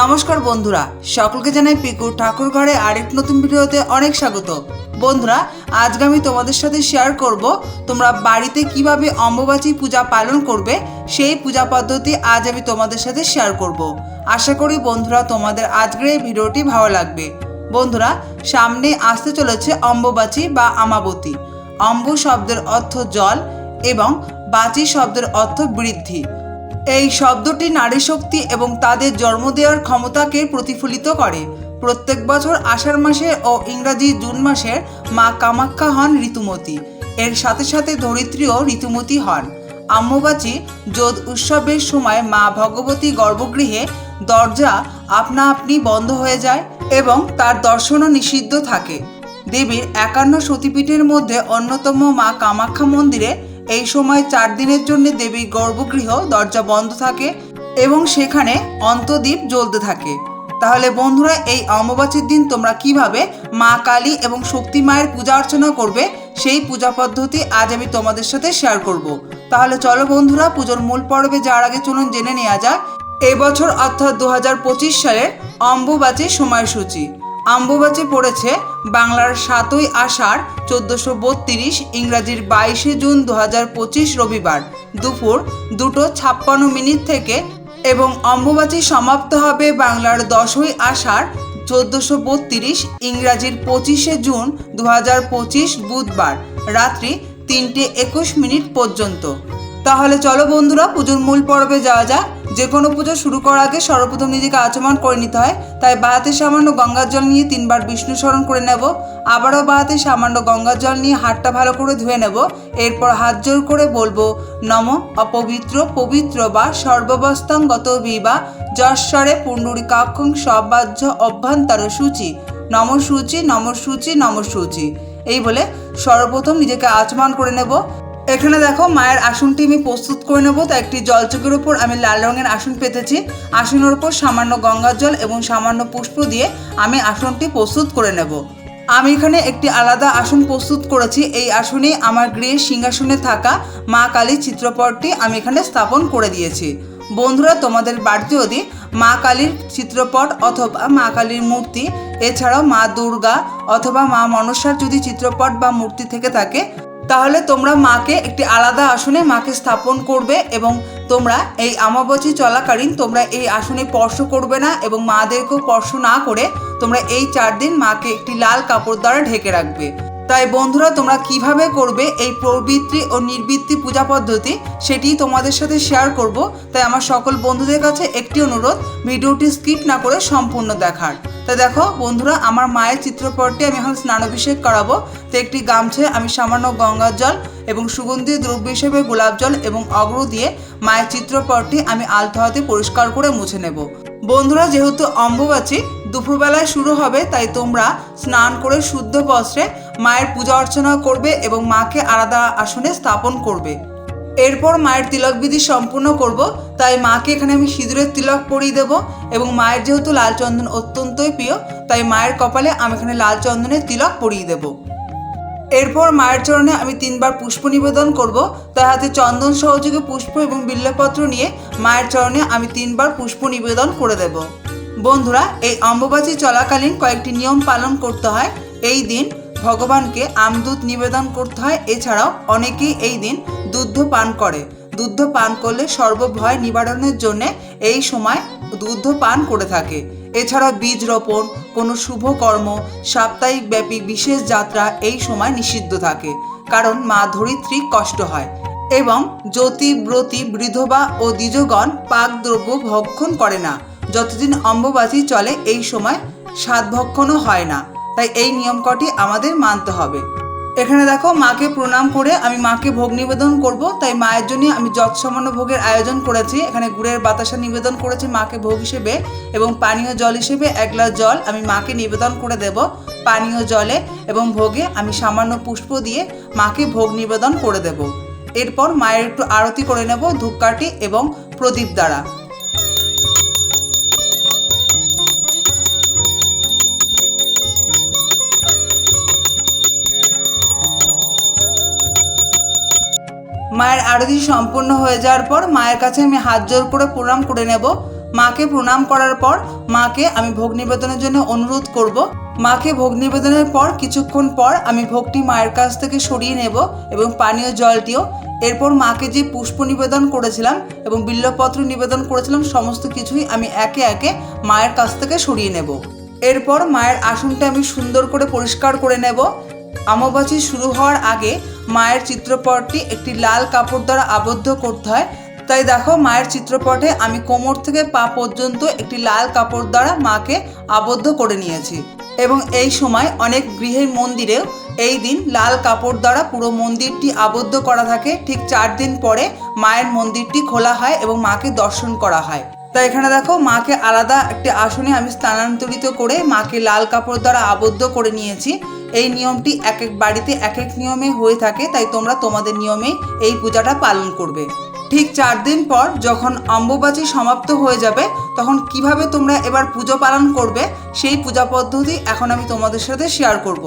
নমস্কার বন্ধুরা, সকলকে জানাই পিকু ঠাকুর ঘরে আরেক নতুন ভিডিওতে অনেক স্বাগত। বন্ধুরা, আজকে আমি তোমাদের সাথে শেয়ার করব তোমরা বাড়িতে কীভাবে অম্বুবাচী পূজা পালন করবে, সেই পূজা পদ্ধতি আজ আমি তোমাদের সাথে শেয়ার করব। আশা করি বন্ধুরা তোমাদের আজকের এই ভিডিওটি ভালো লাগবে। বন্ধুরা, সামনে আসতে চলেছে অম্বুবাচী বা আমাবতী। অম্বু শব্দের অর্থ জল এবং বাচী শব্দের অর্থ বৃদ্ধি। এই শব্দটি নারী শক্তি এবং তাদের জন্ম দেওয়ার ক্ষমতাকে প্রতিফলিত করে। প্রত্যেক বছর আষাঢ় মাসে ও ইংরাজি জুন মাসের মা কামাখ্যা হন ঋতুমতী। এর সাথে সাথে ধরিত্রীও ঋতুমতী হন। আম্মবাচী যোধ উৎসবের সময় মা ভগবতী গর্ভগৃহে দরজা আপনা আপনি বন্ধ হয়ে যায় এবং তার দর্শনও নিষিদ্ধ থাকে। দেবীর একান্ন সতীপীঠের মধ্যে অন্যতম মা কামাখ্যা মন্দিরে এই সময় চার দিনের জন্য দেবীর গর্ভগৃহ, দরজা বন্ধ থাকে এবং সেখানে অন্তদ্বীপ জ্বলতে থাকে। তাহলে বন্ধুরা, এই অমাবাসীর দিন তোমরা কীভাবে মা কালী এবং শক্তি মায়ের পূজা অর্চনা করবে, সেই পূজা পদ্ধতি আজ আমি তোমাদের সাথে শেয়ার করব। তাহলে চলো বন্ধুরা, পুজোর মূল পর্বে যাওয়ার আগে চলুন জেনে নেওয়া যাক, এবছর অর্থাৎ দুহাজার পঁচিশ সালের অম্বুবাচী সময়সূচি। অম্বুবাচী পড়েছে বাংলার সাতই আষাঢ় চোদ্দোশো বত্রিশ ইংরাজির বাইশে জুন দু পঁচিশ রবিবার দুপুর দুটো ছাপ্পান্ন মিনিট থেকে এবং অম্বুবাচী সমাপ্ত হবে বাংলার দশই আষাঢ় চোদ্দোশো বত্রিশ ইংরাজির পঁচিশে জুন দু পঁচিশ বুধবার রাত্রি তিনটে একুশ মিনিট পর্যন্ত। তাহলে চলো বন্ধুরা পুজোর মূল পর্বে যাওয়া যাক। যে কোনো পুজো শুরু করার আগে সর্বপ্রথম নিজেকে আচমন করে নিতে হয়। তাই বাহাতে সামান্য গঙ্গার জল নিয়ে তিনবার বিষ্ণু স্মরণ করে নেব। আবারও বাহাতে সামান্য গঙ্গার জল নিয়ে হাতটা ভালো করে ধুয়ে নেব। এরপর হাত জোর করে বলব, নম অপবিত্র পবিত্র বা সর্ববস্তাঙ্গত বিবা যশ্বরে পুণ্ডরিকাক্ষং সবাহ্য অভ্যন্তর সূচি। নম সূচি নম সূচি নম সূচি। এই বলে সর্বপ্রথম নিজেকে আচমন করে নেব। এখানে দেখো মায়ের আসনটি আমি প্রস্তুত করে নেব। তাই একটি জলচকের উপর আমি লাল রঙের আসন পেতেছি। আসনের উপর সামান্য গঙ্গার জল এবং সামান্য পুষ্প দিয়ে আমি আসনটি প্রস্তুত করে নেব। আমি এখানে একটি আলাদা আসন প্রস্তুত করেছি। এই আসনে আমার গৃহের সিংহাসনে থাকা মা কালীর চিত্রপটটি আমি এখানে স্থাপন করে দিয়েছি। বন্ধুরা, তোমাদের বাড়িতে যদি মা কালীর চিত্রপট অথবা মা কালীর মূর্তি, এছাড়াও মা দুর্গা অথবা মা মনসার যদি চিত্রপট বা মূর্তি থেকে থাকে তাহলে তোমরা মাকে একটি আলাদা আসনে মাকে স্থাপন করবে এবং তোমরা এই আমাবচী চলাকালীন তোমরা এই আসনে স্পর্শ করবে না এবং মাদেরকেও স্পর্শ না করে তোমরা এই চার দিন মাকে একটি লাল কাপড় দ্বারা ঢেকে রাখবে। তাই বন্ধুরা, তোমরা কীভাবে করবে এই প্রবৃত্তি ও নির্বৃত্তি পূজা পদ্ধতি সেটি তোমাদের সাথে শেয়ার করব। তাই আমার সকল বন্ধুদের কাছে একটি অনুরোধ, ভিডিওটি স্কিপ না করে সম্পূর্ণ দেখার। তা দেখো বন্ধুরা, আমার মায়ের চিত্রপটটি আমি এখন স্নানাভিষেক করাবো। তো একটি গামছায় আমি সামান্য গঙ্গার জল এবং সুগন্ধি দ্রব্য হিসেবে গোলাপ জল এবং অগ্র দিয়ে মায়ের চিত্রপটটি আমি আলতো হাতে পরিষ্কার করে মুছে নেব। বন্ধুরা, যেহেতু অম্বুবাচী, দুপুরবেলায় শুরু হবে, তাই তোমরা স্নান করে শুদ্ধ বস্ত্রে মায়ের পূজা অর্চনা করবে এবং মাকে আলাদা আসনে স্থাপন করবে। এরপর মায়ের তিলক বিধি সম্পূর্ণ করব, তাই মাকে এখানে আমি সিঁদুরের তিলক পরিয়ে দেব এবং মায়ের যেহেতু লাল চন্দন অত্যন্তই প্রিয়, তাই মায়ের কপালে আমি এখানে লাল চন্দনের তিলক পরিয়ে দেব। এরপর মায়ের চরণে আমি তিনবার পুষ্প নিবেদন করব। তার হাতে চন্দন সহযোগে পুষ্প এবং বিল্লপত্র নিয়ে মায়ের চরণে আমি তিনবার পুষ্প নিবেদন করে দেব। বন্ধুরা, এই অম্বুবাচী চলাকালীন কয়েকটি নিয়ম পালন করতে হয়। এই দিন ভগবানকে আমদুধ নিবেদন করতে হয়। এছাড়াও অনেকেই এই দিন দুধ পান করে। দুধ পান করলে সর্বভয় নিবারণের জন্যে এই সময় দুধ পান করে থাকে। এছাড়াও বীজ রোপণ, কোনো শুভ কর্ম, সাপ্তাহিক ব্যাপী বিশেষ যাত্রা এই সময় নিষিদ্ধ থাকে, কারণ মা ধরিত্রী কষ্ট হয় এবং জ্যোতি, ব্রতী, বৃধবা ও দ্বিজগণ পাক দ্রব্য ভক্ষণ করে না, যতদিন অম্বুবাচী চলে এই সময় স্বাদ ভক্ষণও হয় না, তাই এই নিয়ম কটি আমাদের মানতে হবে। এখানে দেখো মাকে প্রণাম করে আমি মাকে ভোগ নিবেদন করব, তাই মায়ের জন্য আমি যৎসামান্য ভোগের আয়োজন করেছি। এখানে গুড়ের বাতাসা নিবেদন করেছি মাকে ভোগ হিসেবে এবং পানীয় জল হিসেবে এক গ্লাস জল আমি মাকে নিবেদন করে দেব পানীয় জলে এবং ভোগে আমি সামান্য পুষ্প দিয়ে মাকে ভোগ নিবেদন করে দেব। এরপর মায়ের একটু আরতি করে নেব ধূপকাঠি এবং প্রদীপ দ্বারা। মায়ের আরতি সম্পূর্ণ হয়ে যাওয়ার পর মায়ের কাছে আমি হাত জোর করে প্রণাম করে নেব। মাকে প্রণাম করার পর মাকে আমি ভোগ নিবেদনের জন্য অনুরোধ করব। মাকে ভোগ নিবেদনের পর কিছুক্ষণ পর আমি ভোগটি মায়ের কাছ থেকে সরিয়ে নেব এবং পানীয় জলটিও। এরপর মাকে যে পুষ্প নিবেদন করেছিলাম এবং বিল্লপত্র নিবেদন করেছিলাম সমস্ত কিছুই আমি একে একে মায়ের কাছ থেকে সরিয়ে নেব। এরপর মায়ের আসনটা আমি সুন্দর করে পরিষ্কার করে নেব। অমাবাসী শুরু হওয়ার আগে মায়ের চিত্রপটটি একটি লাল কাপড় দ্বারা আবদ্ধ করতে হয়। তাই দেখো, মায়ের চিত্রপটে আমি কোমর থেকে পা পর্যন্ত একটি লাল কাপড় দ্বারা মাকে আবদ্ধ করে নিয়েছি। এবং এই সময় অনেক গৃহের মন্দিরেও এই দিন লাল কাপড় দ্বারা পুরো মন্দিরটি আবদ্ধ করা থাকে। ঠিক চার দিন পরে মায়ের মন্দিরটি খোলা হয় এবং মাকে দর্শন করা হয়। তাই এখানে দেখো মাকে আলাদা একটি আসনে আমি স্থানান্তরিত করে মাকে লাল কাপড় দ্বারা আবদ্ধ করে নিয়েছি। এই নিয়মটি এক এক বাড়িতে এক এক নিয়মে হয়ে থাকে, তাই তোমরা তোমাদের নিয়মে এই পূজাটা পালন করবে। ঠিক চার দিন পর যখন অম্বুবাচী সমাপ্ত হয়ে যাবে তখন কীভাবে তোমরা এবার পুজো পালন করবে, সেই পূজা পদ্ধতি এখন আমি তোমাদের সাথে শেয়ার করব।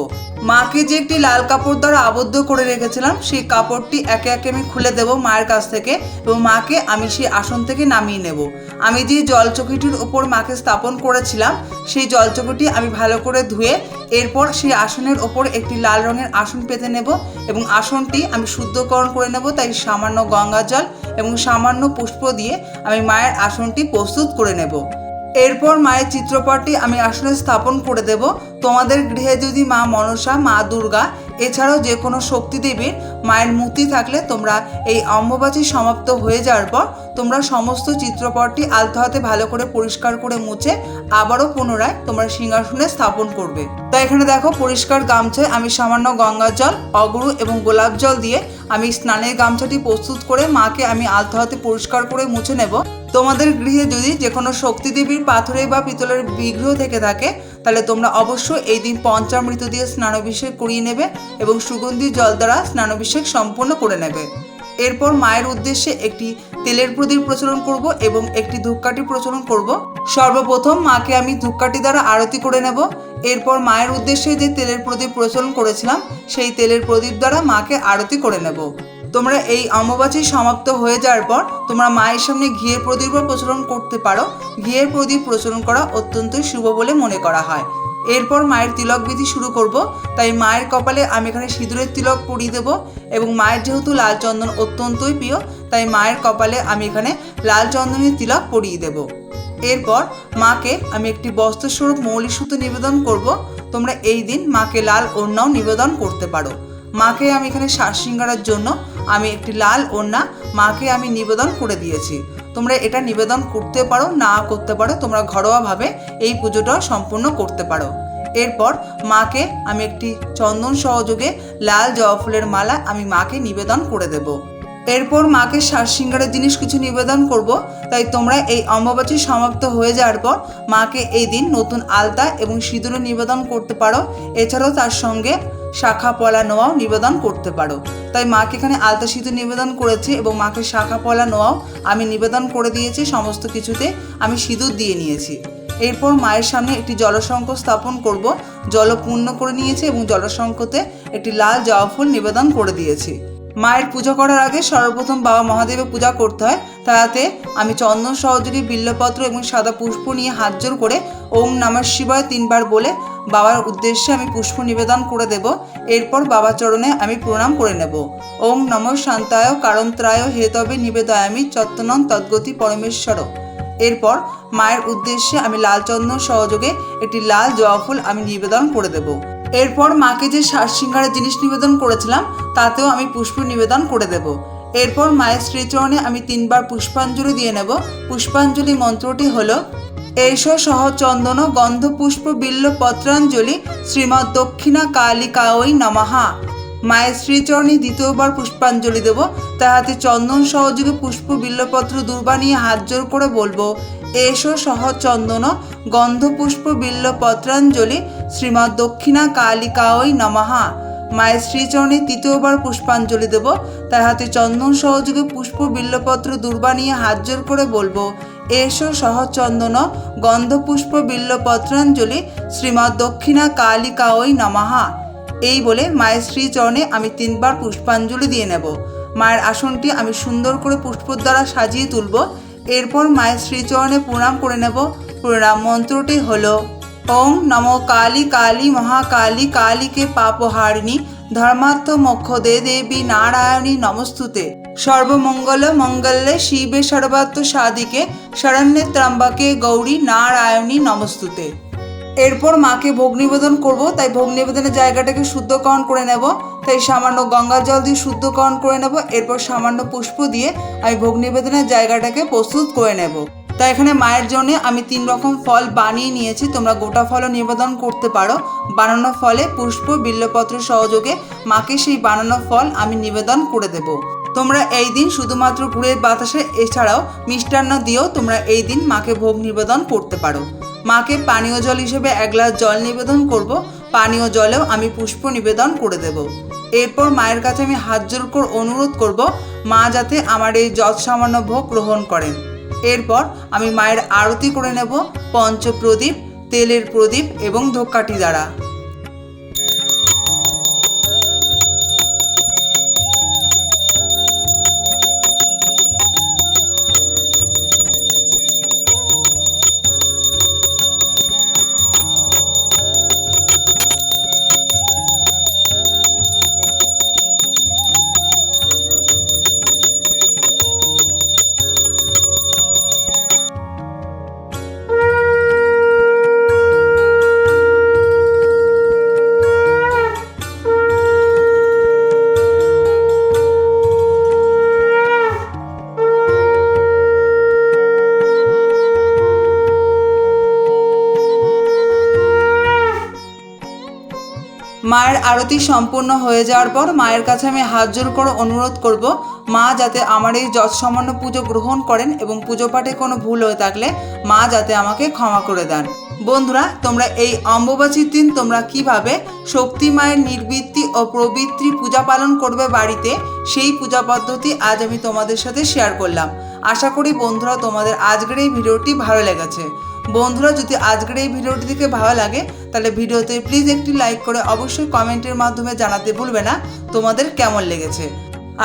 মাকে যে একটি লাল কাপড় দ্বারা আবদ্ধ করে রেখেছিলাম, সেই কাপড়টি একে একে আমি খুলে দেব মায়ের কাছ থেকে এবং মাকে আমি সেই আসন থেকে নামিয়ে নেব আমি যে জলচকিটির ওপর মাকে স্থাপন করেছিলাম, সেই জলচকিটি আমি ভালো করে ধুয়ে এরপর সেই আসনের ওপর একটি লাল রঙের আসন পেতে নেব এবং আসনটি আমি শুদ্ধকরণ করে নেব, তাই সামান্য গঙ্গা জল এবং সামান্য পুষ্প দিয়ে আমি মায়ের আসনটি প্রস্তুত করে নেব। এরপর মায়ের চিত্রপটটি আমি আসনে স্থাপন করে দেব। তোমাদের গৃহে যদি মা মনসা, মা দুর্গা, এছাড়াও যে কোনো শক্তি দেবীর মায়ের মূর্তি থাকলে তোমরা এই অম্বুবাচী সমাপ্ত হয়ে যাওয়ার পর তোমরা সমস্ত চিত্রপটটি আলতো হাতে ভালো করে পরিষ্কার করে মুছে আবারও পুনরায় তোমরা সিংহাসনে স্থাপন করবে। তাই এখানে দেখো পরিষ্কার গামছায় আমি সামান্য গঙ্গার জল, অগরু এবং গোলাপ জল দিয়ে আমি স্নানের গামছাটি প্রস্তুত করে মাকে আমি আলতো হাতে পরিষ্কার করে মুছে নেব। তোমাদের গৃহে যদি যে কোনো শক্তি দেবীর পাথরের বা পিতলের বিগ্রহ থেকে থাকে, তাহলে তোমরা অবশ্যই এই দিন পঞ্চামৃত দিয়ে স্নানাভিষেক করিয়ে নেবে এবং সুগন্ধি জল দ্বারা স্নানাভিষেক সম্পূর্ণ করে নেবে। এরপর মায়ের উদ্দেশ্যে একটি তেলের প্রদীপ প্রচলন করব এবং একটি ধূপকাঠি প্রচলন করব। সর্বপ্রথম মাকে আমি ধূপকাঠি দ্বারা আরতি করে নেব। এরপর মায়ের উদ্দেশ্যে যে তেলের প্রদীপ প্রচলন করেছিলাম, সেই তেলের প্রদীপ দ্বারা মাকে আরতি করে নেব। তোমরা এই অমাবাসী সমাপ্ত হয়ে যাওয়ার পর তোমরা মায়ের সামনে ঘিয়ের প্রদীপও প্রচলন করতে পারো। ঘিয়ের প্রদীপ প্রচলন করা অত্যন্ত শুভ বলে মনে করা হয়। এরপর মায়ের তিলক বিধি শুরু করব। তাই মায়ের কপালে আমি এখানে সিঁদুরের তিলক পরিয়ে দেবো এবং মায়ের যেহেতু লাল চন্দন অত্যন্তই প্রিয়, তাই মায়ের কপালে আমি এখানে লাল চন্দনের তিলক পরিয়ে দেব। এরপর মাকে আমি একটি বস্ত্রস্বরূপ মৌলিক সুতো নিবেদন করব। তোমরা এই দিন মাকে লাল ওড়নাও নিবেদন করতে পারো। মাকে আমি এখানে শ্বাস শৃঙ্গারার জন্য আমি একটি লাল ওড়না মাকে আমি নিবেদন করে দিয়েছি। তোমরা এটা নিবেদন করতে পারো, না করতে পারো, তোমরা ঘরোয়াভাবে এই পুজোটা সম্পূর্ণ করতে পারো। এরপর মাকে আমি একটি চন্দন সহযোগে লাল জবা ফুলের মালা আমি মাকে নিবেদন করে দেব। এরপর মাকে শ্বাস সিঙ্গারের জিনিস কিছু নিবেদন করব, তাই তোমরা এই অম্বাবাচী সমাপ্ত হয়ে যাওয়ার পর মাকে এই দিন নতুন আলতা এবং সিঁদুরও নিবেদন করতে পারো। এছাড়াও তার সঙ্গে শাখা পলা নোয়াও নিবেদন করতে পারো। তাই মাকে এখানে আলতা সিঁদুর নিবেদন করেছি এবং মাকে শাখা পলা নোয়াও আমি নিবেদন করে দিয়েছি, সমস্ত কিছুতে আমি সিঁদুর দিয়ে নিয়েছি। এরপর মায়ের সামনে একটি জলশঙ্খ স্থাপন করব। জল পূর্ণ করে নিয়েছি এবং জলশঙ্খতে একটি লাল জবা ফুল নিবেদন করে দিয়েছি। মায়ের পুজো করার আগে সর্বপ্রথম বাবা মহাদেবের পূজা করতে হয়। তাতে আমি চন্দন সহযোগী বিল্লপত্র এবং সাদা পুষ্প নিয়ে হাত জোর করে ওম নমঃ শিবায় তিনবার বলে বাবার উদ্দেশ্যে আমি পুষ্প নিবেদন করে দেব। এরপর বাবা চরণে আমি প্রণাম করে নেব। ওম নম শান্তায় কারন্ত্রায় হেতবে নিবেদয়ামি চত্তনন তদ্গতি পরমেশ্বর। এরপর মায়ের উদ্দেশ্যে আমি লাল চন্দন সহযোগে একটি লাল জবা ফুল আমি নিবেদন করে দেব। এরপর মাকে যে শ্বাস সিঙ্গারের জিনিস নিবেদন করেছিলাম, তাতেও আমি পুষ্প নিবেদন করে দেব। এরপর মায়ের শ্রীচরণে আমি তিনবার পুষ্পাঞ্জলি দিয়ে নেব। পুষ্পাঞ্জলি মন্ত্রটি হল এষ সহ চন্দন গন্ধ পুষ্প বিল্ল পত্রাঞ্জলি শ্রীমৎ দক্ষিণা কালিকাওই নমাহা মায়ের শ্রীচরণে দ্বিতীয়বার পুষ্পাঞ্জলি দেব। তাহাতে চন্দন সহযোগে পুষ্প বিল্লপত্র দুর্বা নিয়ে হাত জোর করে বলব এসো সহ চন্দন গন্ধ পুষ্প বিল্ল পত্রাঞ্জলি শ্রীমৎ দক্ষিণা কালিকাওই নমাহা মায়ের শ্রীচরণে তৃতীয়বার পুষ্পাঞ্জলি দেব। তার হাতে চন্দন সহযোগে পুষ্প বিল্লপত্র দুর্বা নিয়ে হাত জোর করে বলব, এসো সহ চন্দন গন্ধ পুষ্প বিল্ল পত্রাঞ্জলি শ্রীমৎ দক্ষিণা কালিকাওই নমাহা এই বলে মায়ের শ্রীচরণে আমি তিনবার পুষ্পাঞ্জলি দিয়ে নেব। মায়ের আসনটি আমি সুন্দর করে পুষ্পর দ্বারা সাজিয়ে তুলব। এরপর মায়ের শ্রীচরণে প্রণাম করে নেব। প্রণাম মন্ত্রটি হল, ওং নমো কালী কালী মহাকালী কালীকে পাপহারিণী, ধর্মার্থ মোক্ষ দে দেবী নারায়ণী নমস্তুতে। সর্বমঙ্গল মঙ্গলে শিবে সর্বাত্ম সাদিকে শরণ্যে ত্রাম্বাকে গৌরী নারায়ণী নমস্তুতে। এরপর মাকে ভোগ নিবেদন করব, তাই ভোগ নিবেদনের জায়গাটাকে শুদ্ধকরণ করে নেব, তাই সামান্য গঙ্গা জল দিয়ে শুদ্ধকরণ করে নেব, এরপর সামান্য পুষ্প দিয়ে আমি ভোগ নিবেদনের জায়গাটাকে প্রস্তুত করে নেব। তাই এখানে মায়ের জন্য আমি তিন রকম ফল বানিয়ে নিয়েছি, তোমরা গোটা ফলও নিবেদন করতে পারো। বানানো ফলে পুষ্প বিল্লপত্র সহযোগে মাকে সেই বানানো ফল আমি নিবেদন করে দেব। তোমরা এই দিন শুধুমাত্র গুড়ের বাতাসে, এছাড়াও মিষ্টান্ন দিয়েও তোমরা এই দিন মাকে ভোগ নিবেদন করতে পারো। মাকে পানীয় জল হিসেবে এক গ্লাস জল নিবেদন করব। পানীয় জলেও আমি পুষ্প নিবেদন করে দেব। এরপর মায়ের কাছে আমি হাত জোর করে অনুরোধ করব, মা যাতে আমার এই যৎ সামান্য ভোগ গ্রহণ করেন। এরপর আমি মায়ের আরতি করে নেব, পঞ্চপ্রদীপ, তেলের প্রদীপ এবং ধোকাটি দ্বারা। মায়ের আরতি সম্পূর্ণ হয়ে যাওয়ার পর মায়ের কাছে আমি হাত জোর করে অনুরোধ করব, মা যাতে আমার এই যৎ সামান্য পুজো গ্রহণ করেন এবং পুজো পাঠে কোনো ভুল হয়ে থাকলে মা যাতে আমাকে ক্ষমা করে দেন। বন্ধুরা, তোমরা এই অম্বুবাচীর দিন তোমরা কীভাবে শক্তি মায়ের নির্বৃত্তি ও প্রবৃত্তি পূজা পালন করবে বাড়িতে, সেই পূজা পদ্ধতি আজ আমি তোমাদের সাথে শেয়ার করলাম। আশা করি বন্ধুরা, তোমাদের আজকের এই ভিডিওটি ভালো লেগেছে। বন্ধুরা, যদি আজকের এই ভিডিওটি দেখে ভালো লাগে, তাহলে ভিডিওতে প্লিজ একটি লাইক করে অবশ্যই কমেন্টের মাধ্যমে জানাতে ভুলবে না, তোমাদের কেমন লেগেছে?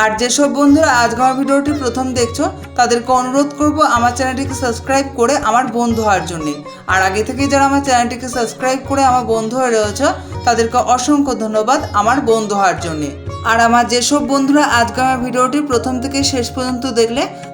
আর যেসব বন্ধুরা আজকে আমার ভিডিওটি প্রথম দেখছ, তাদেরকে অনুরোধ করব আমার চ্যানেলটিকে সাবস্ক্রাইব করে আমার বন্ধু হওয়ার জন্যে। আর আগে থেকেই যারা আমার চ্যানেলটিকে সাবস্ক্রাইব করে আমার বন্ধু হয়ে রয়েছে, তাদেরকে অসংখ্য ধন্যবাদ আমার বন্ধু হওয়ার জন্যে। আর আমার যেসব বন্ধুরা আজকে আমার ভিডিওটি প্রথম থেকে শেষ পর্যন্ত দেখলে